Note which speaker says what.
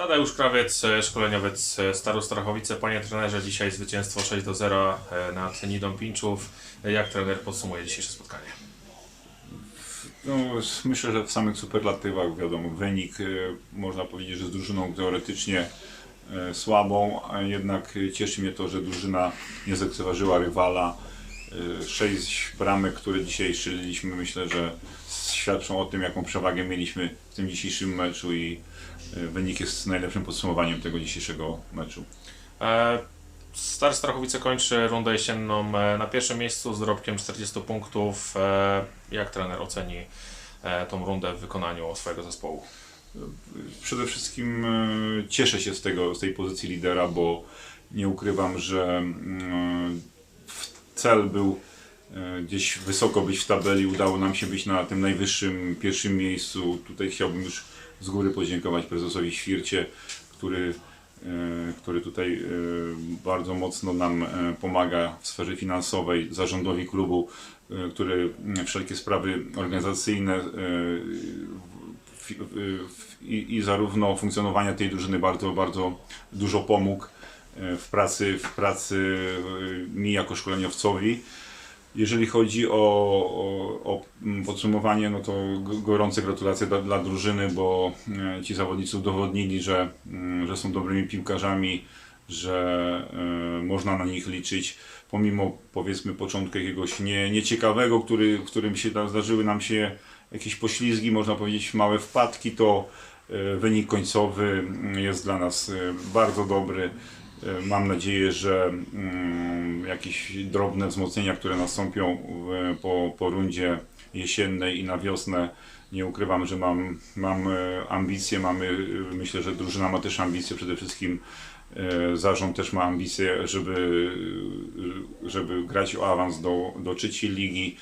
Speaker 1: Tadeusz Krawiec, e, szkoleniowiec e, Staru Strachowice. Panie trenerze, dzisiaj zwycięstwo 6 do 0 e, nad Nidą Pinczów. Jak trener podsumuje dzisiejsze spotkanie?
Speaker 2: No, myślę, że w samych superlatywach wiadomo, wynik można powiedzieć, że z drużyną teoretycznie słabą, a jednak cieszy mnie to, że drużyna nie zlekceważyła rywala. Sześć bramek, które dzisiaj strzeliliśmy, myślę, że świadczą o tym, jaką przewagę mieliśmy w tym dzisiejszym meczu i e, wynik jest najlepszym podsumowaniem tego dzisiejszego meczu.
Speaker 1: E, Star Strachowice kończy rundę jesienną e, na pierwszym miejscu z dorobkiem 40 punktów. Jak trener oceni tą rundę w wykonaniu swojego zespołu?
Speaker 2: Przede wszystkim cieszę się z, tego, z tej pozycji lidera, bo nie ukrywam, że mm, cel był gdzieś wysoko być w tabeli. Udało nam się być na tym najwyższym pierwszym miejscu. Tutaj chciałbym już z góry podziękować prezesowi Śwircie, który, e, który tutaj e, bardzo mocno nam e, pomaga w sferze finansowej, zarządowi klubu, e, który wszelkie sprawy organizacyjne e, i, i zarówno funkcjonowania tej drużyny bardzo, bardzo dużo pomógł e, w pracy, w pracy e, mi jako szkoleniowcowi. Jeżeli chodzi o, o, o mm, podsumowanie, no to gorące gratulacje dla, dla drużyny, bo e, ci zawodnicy udowodnili, że, mm, że są dobrymi piłkarzami, że e, można na nich liczyć, pomimo powiedzmy początku jakiegoś nie, nieciekawego, który, którym się zdarzyły nam się jakieś poślizgi, można powiedzieć małe wpadki, to e, wynik końcowy mm, jest dla nas bardzo dobry. E, Mam nadzieję, że mm, jakieś drobne wzmocnienia, które nastąpią po, po rundzie jesiennej i na wiosnę, nie ukrywam, że mam, mam e, ambicje, mamy, e, myślę, że drużyna ma też ambicje, przede wszystkim zarząd też ma ambicje, żeby, żeby grać o awans do, do trzeciej ligi.